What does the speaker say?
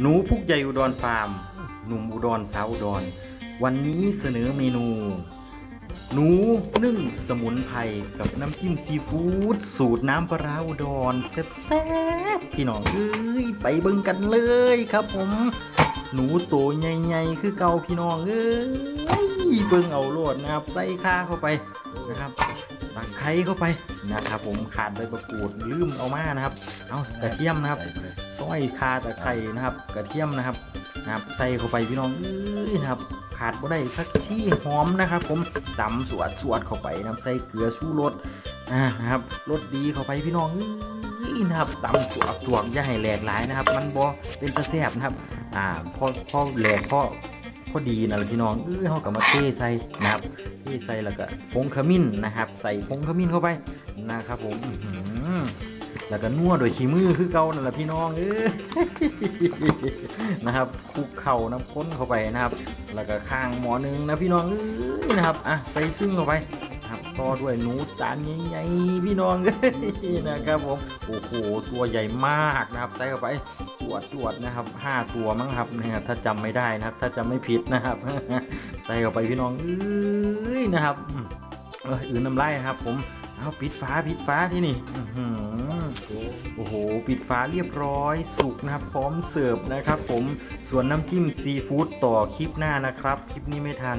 หนูพุกใหญ่อุดรฟาร์ม หนุ่มอุดรสาวอุดร วันนี้เสนอเมนู หนูนึ่งสมุนไพรกับน้ำจิ้มซีฟู้ดสูตรน้ำปลาร้าอุดรแซ่บๆพี่น้องเอ้ยไปเบิ่งกันเลยครับผม หนูโตใหญ่ๆคือเก่าพี่น้องเอ้ยเบิ่งเอาโลดนะครับใส่ข้าเข้าไปนะครับ ตักไข่เข้าไปนะครับผมขาดใบประกูดลืมเอามานะครับ เอากระเทียมนะครับซอยคาตะไคร่นะครับ กระเทียมนะครับนะครับใส่เข้าไปพี่น้องเอ้ยนะครับขาดบ่ได้สักที่หอมนะครับ ผมตำสวดสวดเข้าไปนะครับใส่เกลือชูรสอ่านะครับรสดีเข้าไปพี่น้องเอ้ยนะครับตำสวดสวดอย่าให้แหลกหลายนะครับ มันบ่เป็นตะแซ่บนะครับอ่าพอพอแหลกพอพอดีนั่นแหละพี่น้องเอ้ยเฮาก็มาเทใส่นะครับเทใส่แล้วก็ผงขมิ้นนะครับ ใส่ผงขมิ้นเข้าไปนะครับผมแล้วก็นัวโดวยขี้มือคือเก่านั่นแหละพี่น้องเอ้ยนะครับคลุกเข่าน้ำข้นเข้าไปนะครับ แล้วก็ข้างหมอนึงนะพี่น้องเอ้ยนะครับอะใส่ซึ่งเข้าไปนะครับต่อด้วยหนูจานใหญ่ๆพี่น้องเอ้ยนะครับผมโอ้โหตัวใหญ่มากนะครับใส่เข้าไปจวดจวดนะครับห้าตัวมั้งครับเนี่ยถ้าจำไม่ได้นะครับ ถ้าจำไม่ผิดนะครับ ใส่เข้าไปพี่น้องเอ้ย นะครับอืมเอออื่นน้ำลายครับ ผมเอาปิดฟ้าปิดฟ้าที่นี่โอ้โห ปิดฟ้าเรียบร้อยสุกนะครับ พร้อมเสิร์ฟนะครับ ผมส่วนน้ำจิ้มซีฟู้ดต่อคลิปหน้านะครับ คลิปนี้ไม่ทัน